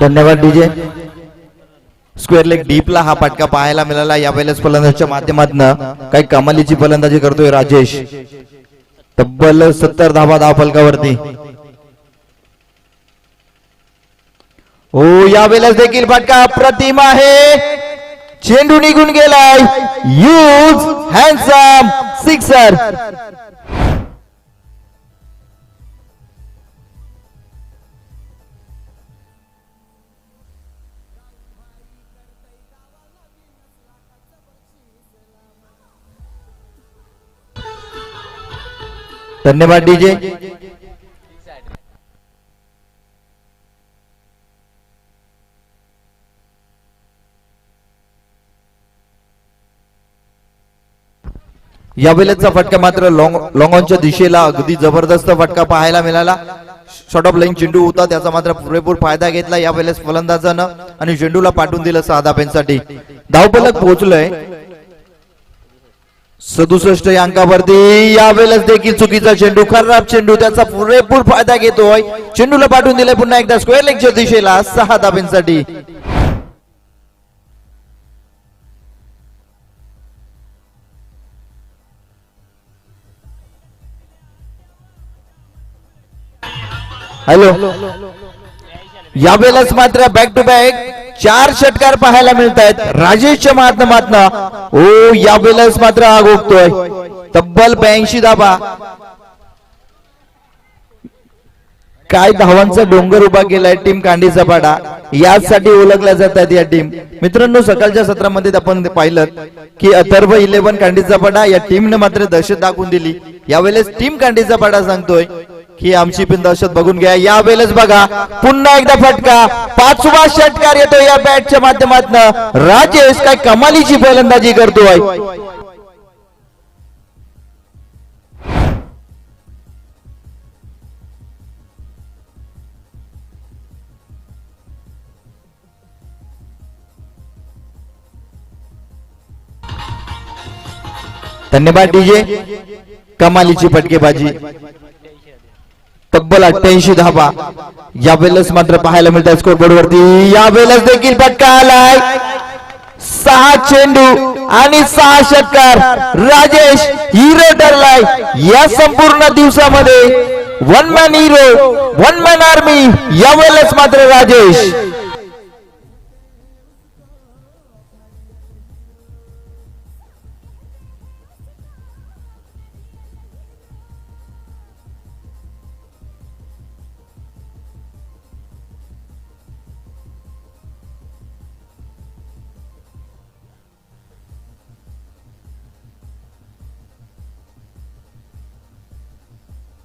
धन्यवाद DJ square leg डीपला हा फटका पाहायला मिळाला. या वेळेस फलंदाजच्या माध्यमातून काही कमालीची फलंदाजी करतोय राजेश. तब्बल सत्तर धाबा धाव फलकावरती. हो या वेळेस देखील फटका. अप्रतिम आहे. चेंडू निघून गेलाय. यूज हँडसम सिक्सर धन्यवाद डीजे। या वेळेचा फटका मात्र लॉंग लॉंगॉनच्या दिशेला अगदी जबरदस्त फटका पाहायला मिळाला. शॉर्ट ऑफ लाईन चेंडू होता त्याचा मात्र पुरेपूर फायदा घेतला. या वेळेस फलंदाजानं आणि चेंडूला पाठवून दिलं सहा धाब्यांसाठी धावपलक पोहोचलोय. सदुसष्ट या अंकावरती यावेळेस देखील चुकीचा चेंडू खराब चेंडू त्याचा पुरेपूर फायदा घेतोय. चेंडूला पाठवून दिलाय पुन्हा एकदा स्क्वेअर लेगच्या दिशेला सहा धाब्यांसाठी. हॅलो यावेळेस मात्र बॅक टू बॅक चार षटकार पाहायला मिळत आहेत राजेशच्या माध्यमातनं ओ यावेळेस मात्र आग उगतोय. तब्बल ब्याऐंशी धाबा. काय धावांचा डोंगर उभा केलाय टीम कांडीचा पाडा. यासाठी ओळखल्या जातात या टीम. मित्रांनो सकाळच्या सत्रामध्ये आपण पाहिलं की अथर्व इलेव्हन कांडीचा पाडा या टीमने मात्र दहशत दाखवून दिली. यावेळेस टीम कांडीचा पाडा सांगतोय. की आमची बिंदाशत बघून घ्या. यावेळेस बघा पुन्हा एकदा फटका. पाचवा षटकार येतो या बॅटच्या माध्यमातून. राजेश काय कमालीची फलंदाजी करतोय धन्यवाद डीजे. कमालीची फटकेबाजी. तब्बल अठ्ठ्याऐंशी धाबा. यावेळेस मात्र पाहायला मिळतात स्कोर बोर्ड वरती यावेळेस देखील फटका आलाय. सहा चेंडू आणि सहा षटकार. राजेश हिरो ठरलाय. या संपूर्ण दिवसामध्ये one man hero one man army या वेळेस मात्र राजेश